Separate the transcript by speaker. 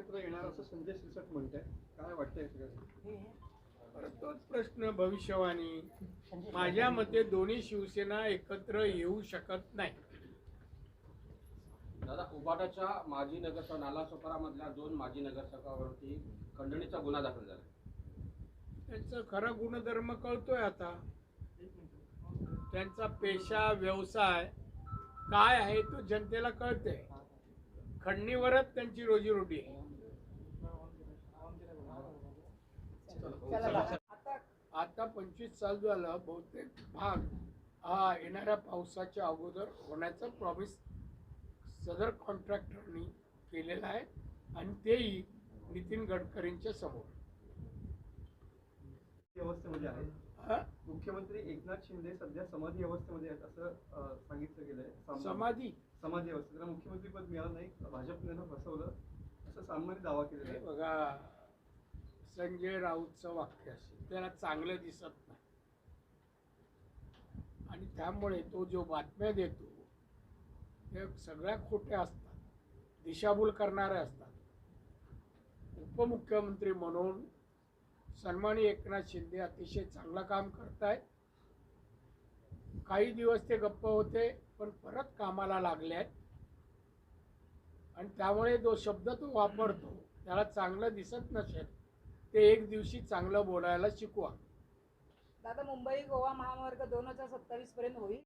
Speaker 1: एकत्र येणार असं संजय शिरसाट म्हणताय काय वाटतंय सगळं
Speaker 2: परत तोच प्रश्न भविष्यवाणी. माझ्या मते दोन्ही शिवसेना एकत्र येऊ शकत नाही.
Speaker 3: दादा उबाटाच्या माजी नगरसेवक नालासोपारामधल्या दोन माजी नगरसेवकावरती खंडणीचा गुन्हा दाखल झाला.
Speaker 2: त्यांचा खरा गुणधर्म कळतोय आता. त्यांचा पेशा व्यवसाय काय आहे तो जनतेला कळते खंडणीवरच त्यांची रोजीरोटी आहे. आता पंचवीस साल झालं बहुतेक भाग हा येणाऱ्या पावसाच्या अगोदर होण्याचा प्रॉमिस सदर कॉन्ट्रॅक्टरनी केलेला आहे आणि तेही नितीन गडकरींच्या समोर.
Speaker 1: अवस्थेमध्ये आहेत.
Speaker 2: हा?
Speaker 1: मुख्यमंत्री एकनाथ शिंदे सध्या समाधी अवस्थेमध्ये आहेत असं सांगितलं गेलंय. सामना-
Speaker 2: समाधी?
Speaker 1: समाज व्यवस्था त्यांना मुख्यमंत्री पद मिळालं नाही. भाजपने त्यांना फसवलं असं सामान्य दावा केलेला आहे.
Speaker 2: बघा संजय राऊतचं वाक्य असेल त्याला चांगलं दिसत नाही. आणि त्यामुळे तो जो बातम्या देतो ते सगळ्या खोट्या असतात. दिशाभूल करणारे असतात. उपमुख्यमंत्री म्हणून सन्मानी एकनाथ शिंदे अतिशय चांगलं काम करतायत. काही दिवस ते गप्प होते पण परत कामाला लागले आहेत आणि त्यामुळे जो शब्द तो वापरतो त्याला चांगलं दिसत नसेल ते एक दिवशी चांगलं बोलायला शिकवा.
Speaker 4: दादा मुंबई गोवा महामार्ग दोन हजार सत्तावीस पर्यंत होईल?